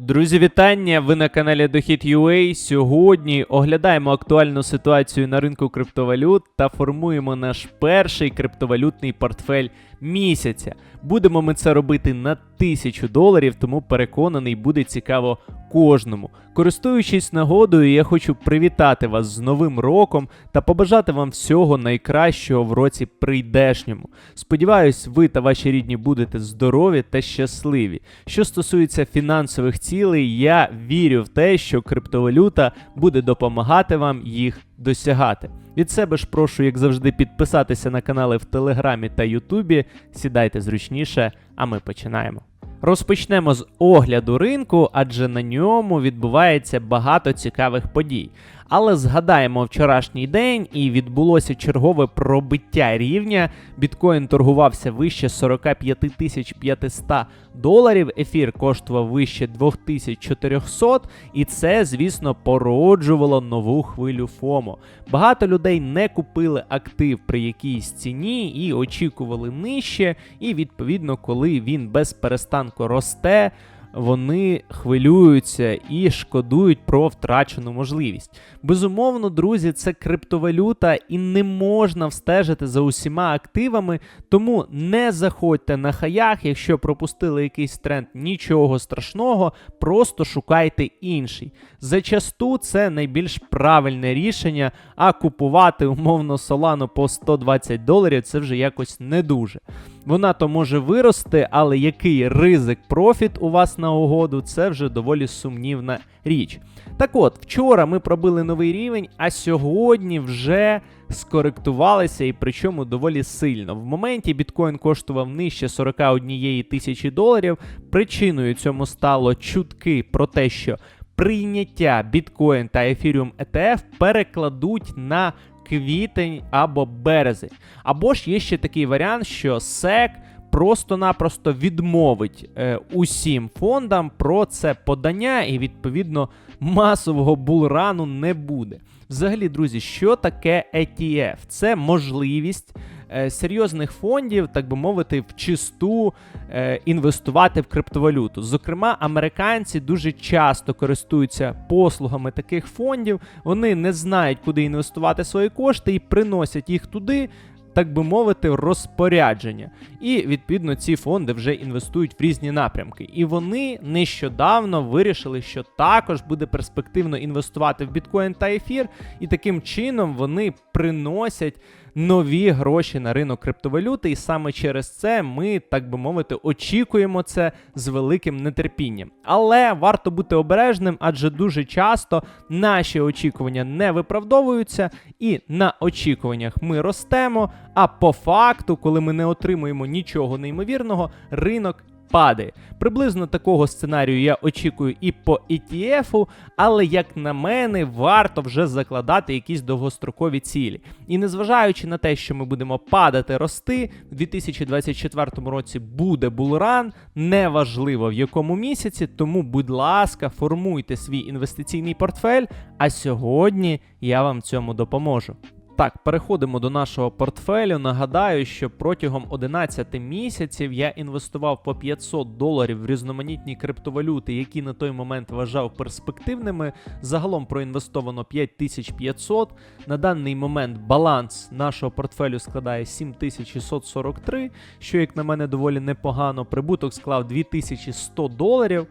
Друзі, вітання! Ви на каналі Дохід.ua. Сьогодні оглядаємо актуальну ситуацію на ринку криптовалют та формуємо наш перший криптовалютний портфель місяця. Будемо ми це робити на тисячу доларів, тому переконаний, буде цікаво кожному. Користуючись нагодою, я хочу привітати вас з Новим роком та побажати вам всього найкращого в році прийдешньому. Сподіваюсь, ви та ваші рідні будете здорові та щасливі. Що стосується фінансових цілей, я вірю в те, що криптовалюта буде допомагати вам їх досягати. Від себе ж прошу, як завжди, підписатися на канали в Телеграмі та Ютубі. Сідайте зручніше, а ми починаємо. Розпочнемо з огляду ринку, адже на ньому відбувається багато цікавих подій. Але згадаємо вчорашній день і відбулося чергове пробиття рівня. Біткоін торгувався вище 45 500 доларів, ефір коштував вище 2400, і це, звісно, породжувало нову хвилю ФОМО. Багато людей не купили актив при якійсь ціні і очікували нижче, і відповідно, коли він без перестанку росте вони хвилюються і шкодують про втрачену можливість. Безумовно, друзі, це криптовалюта, і не можна встежити за усіма активами, тому не заходьте на хаях, якщо пропустили якийсь тренд, нічого страшного, просто шукайте інший. Зачасту це найбільш правильне рішення, а купувати умовно Solano по 120 доларів це вже якось не дуже. Вона то може вирости, але який ризик профіт у вас на угоду, це вже доволі сумнівна річ. Так от, вчора ми пробили новий рівень, а сьогодні вже скоректувалися і причому доволі сильно. В моменті біткоін коштував нижче 41 тисячі доларів. Причиною цьому стало чутки про те, що прийняття біткоін та ефіріум ETF перекладуть на квітень або березень. Або ж є ще такий варіант, що SEC просто-напросто відмовить е, усім фондам про це подання, і відповідно масового булрану не буде. Взагалі, друзі, що таке ETF? Це можливість е, серйозних фондів, так би мовити, в чисту е, інвестувати в криптовалюту. Зокрема, американці дуже часто користуються послугами таких фондів. Вони не знають, куди інвестувати свої кошти і приносять їх туди. Так би мовити, розпорядження. І відповідно ці фонди вже інвестують в різні напрямки. І вони нещодавно вирішили, що також буде перспективно інвестувати в біткоін та ефір, і таким чином вони приносять нові гроші на ринок криптовалюти, і саме через це ми, так би мовити, очікуємо це з великим нетерпінням. Але варто бути обережним, адже дуже часто наші очікування не виправдовуються, і на очікуваннях ми ростемо. А по факту, коли ми не отримуємо нічого неймовірного, ринок падає. Приблизно такого сценарію я очікую і по ETF, але, як на мене, варто вже закладати якісь довгострокові цілі. І незважаючи на те, що ми будемо падати, рости, в 2024 році буде булран, неважливо в якому місяці, тому, будь ласка, формуйте свій інвестиційний портфель. А сьогодні я вам цьому допоможу. Так, переходимо до нашого портфелю. Нагадаю, що протягом 11 місяців я інвестував по 500 доларів в різноманітні криптовалюти, які на той момент вважав перспективними. Загалом проінвестовано 5500. На даний момент баланс нашого портфелю складає 7643, що, як на мене, доволі непогано. Прибуток склав 2100 доларів.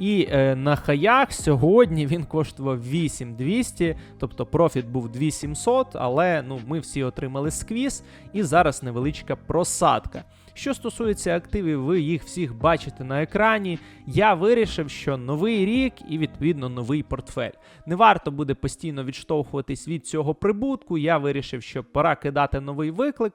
І е, на хаях сьогодні він коштував 8200, тобто профіт був 2700, але ну, ми всі отримали сквіз, і зараз невеличка просадка. Що стосується активів, ви їх всіх бачите на екрані. Я вирішив, що новий рік і відповідно новий портфель. Не варто буде постійно відштовхуватись від цього прибутку. Я вирішив, що пора кидати новий виклик.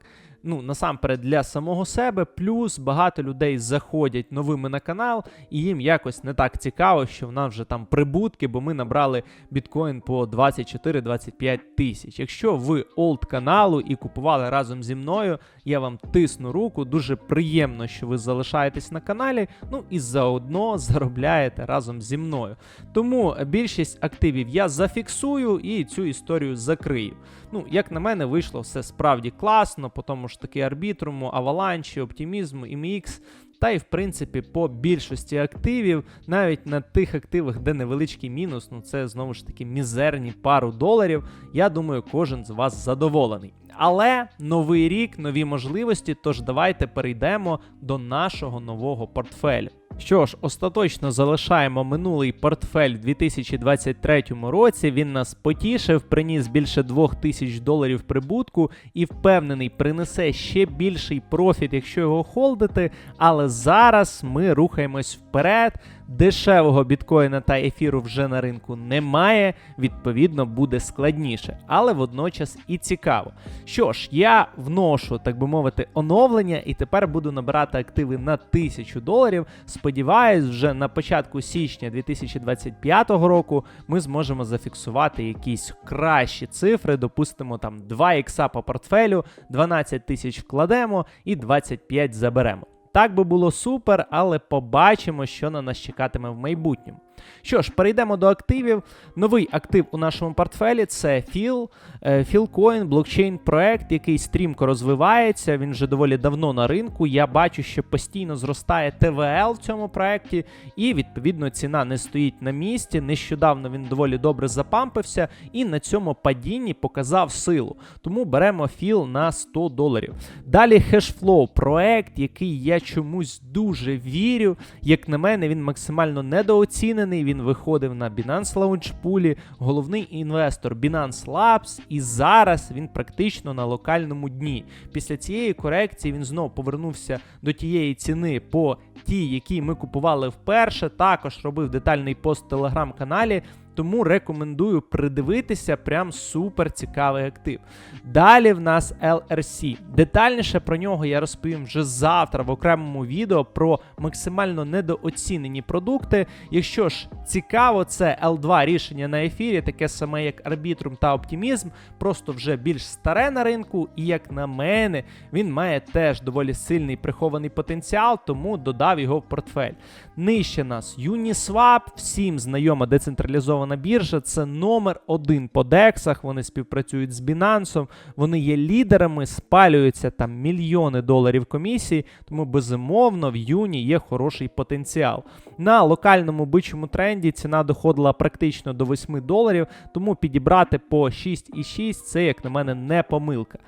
Ну, насамперед для самого себе, плюс багато людей заходять новими на канал, і їм якось не так цікаво, що в нас вже там прибутки, бо ми набрали біткоін по 24-25 тисяч. Якщо ви олд каналу і купували разом зі мною, я вам тисну руку. Дуже приємно, що ви залишаєтесь на каналі. Ну і заодно заробляєте разом зі мною. Тому більшість активів я зафіксую і цю історію закрию. Ну, як на мене, вийшло все справді класно, по тому ж таки арбітруму, аваланчі, оптимізму, MX. та й в принципі по більшості активів, навіть на тих активах, де невеличкий мінус, ну це знову ж таки мізерні пару доларів. Я думаю, кожен з вас задоволений. Але новий рік, нові можливості. Тож давайте перейдемо до нашого нового портфелю. Що ж, остаточно залишаємо минулий портфель у 2023 році. Він нас потішив, приніс більше 2000 доларів прибутку і впевнений, принесе ще більший профіт, якщо його холдити. Але зараз ми рухаємось вперед. Дешевого біткоїна та ефіру вже на ринку немає, відповідно, буде складніше, але водночас і цікаво. Що ж, я вношу, так би мовити, оновлення, і тепер буду набирати активи на 1000 доларів. Сподіваюсь, вже на початку січня 2025 року ми зможемо зафіксувати якісь кращі цифри. Допустимо, там 2 ікса по портфелю, 12 тисяч вкладемо і 25 заберемо. Так би було супер, але побачимо, що на нас чекатиме в майбутньому. Що ж, перейдемо до активів. Новий актив у нашому портфелі це FIL, Philcoin, блокчейн проект, який стрімко розвивається. Він вже доволі давно на ринку. Я бачу, що постійно зростає ТВЛ в цьому проекті, і відповідно ціна не стоїть на місці. Нещодавно він доволі добре запампився і на цьому падінні показав силу. Тому беремо FIL на 100 доларів. Далі Hashflow проект, який я чомусь дуже вірю. Як на мене, він максимально недооцінений. Він виходив на Binance Launch Pool, головний інвестор Binance Labs, і зараз він практично на локальному дні. Після цієї корекції він знову повернувся до тієї ціни по тій, які ми купували вперше. Також робив детальний пост в телеграм-каналі. Тому рекомендую придивитися, прям супер цікавий актив. Далі в нас LRC. Детальніше про нього я розповім вже завтра в окремому відео про максимально недооцінені продукти. Якщо ж цікаво, це L2 рішення на ефірі, таке саме як Arbitrum та Optimism, просто вже більш старе на ринку, і як на мене, він має теж доволі сильний прихований потенціал, тому додав його в портфель. Нижче нас Uniswap, всім знайома децентралізована біржа, це номер один по дексах. Вони співпрацюють з Binance, вони є лідерами, спалюються там мільйони доларів комісії, тому безумовно в юні є хороший потенціал. На локальному бичому тренді ціна доходила практично до 8 доларів, тому підібрати по 6,6 це, як на мене, не помилка.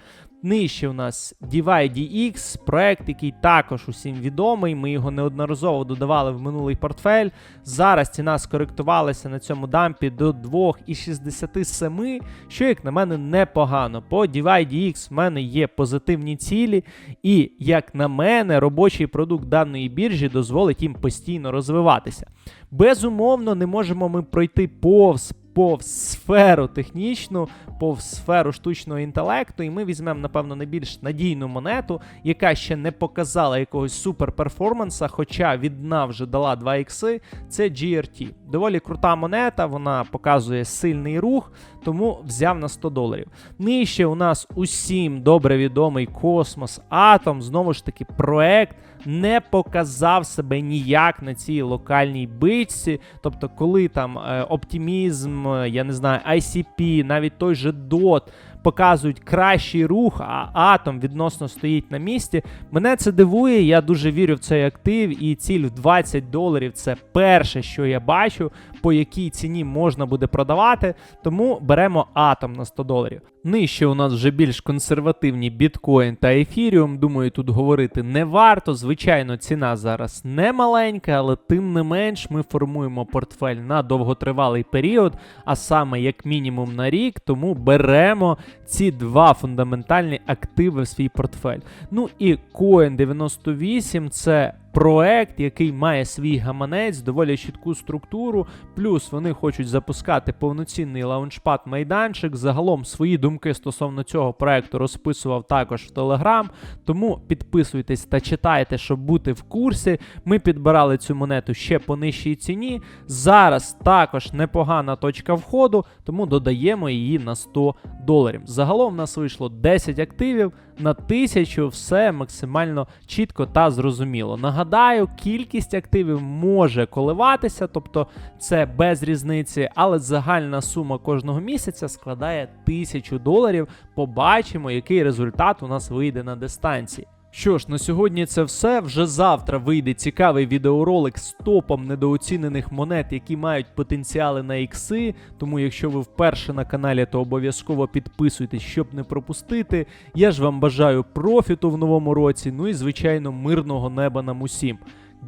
Нижче у нас DivideX, проект, який також усім відомий. Ми його неодноразово додавали в минулий портфель. Зараз ціна скоректувалася на цьому дампі до 2,67, що, як на мене, непогано. По DivideX в мене є позитивні цілі, і, як на мене, робочий продукт даної біржі дозволить їм постійно розвиватися. Безумовно, не можемо ми пройти повз повз сферу технічну, повз сферу штучного інтелекту, і ми візьмемо, напевно, найбільш надійну монету, яка ще не показала якогось суперперформанса, хоча відна вже дала 2 ікси. Це GRT. Доволі крута монета, вона показує сильний рух, тому взяв на 100 доларів. Нижче у нас усім добре відомий космос Атом, знову ж таки, проект. Не показав себе ніяк на цій локальній бичці. Тобто, коли там е, оптимізм, е, я не знаю, ICP, навіть той же DOT показують кращий рух, а атом відносно стоїть на місці. Мене це дивує. Я дуже вірю в цей актив, і ціль в 20 доларів це перше, що я бачу, по якій ціні можна буде продавати. Тому беремо атом на 100 доларів. Нижче у нас вже більш консервативні біткоін та ефіріум. Думаю, тут говорити не варто. Звичайно, ціна зараз не маленька, але тим не менш ми формуємо портфель на довготривалий період, а саме як мінімум на рік. Тому беремо ці два фундаментальні активи в свій портфель. Ну і Coin 98 це проект, який має свій гаманець, доволі чітку структуру. Плюс вони хочуть запускати повноцінний лаунчпад майданчик. Загалом свої думки стосовно цього проекту розписував також в Телеграм. Тому підписуйтесь та читайте, щоб бути в курсі. Ми підбирали цю монету ще по нижчій ціні. Зараз також непогана точка входу, тому додаємо її на 100 доларів. Загалом в нас вийшло 10 активів на тисячу все максимально чітко та зрозуміло. Нагадаю, кількість активів може коливатися, тобто це без різниці, але загальна сума кожного місяця складає 1000 доларів. Побачимо, який результат у нас вийде на дистанції. Що ж, на сьогодні це все. Вже завтра вийде цікавий відеоролик з топом недооцінених монет, які мають потенціали на ікси. Тому, якщо ви вперше на каналі, то обов'язково підписуйтесь, щоб не пропустити. Я ж вам бажаю профіту в новому році. Ну і звичайно, мирного неба нам усім.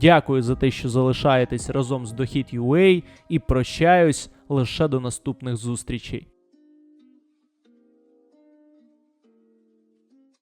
Дякую за те, що залишаєтесь разом з Дохід.ua і прощаюсь лише до наступних зустрічей.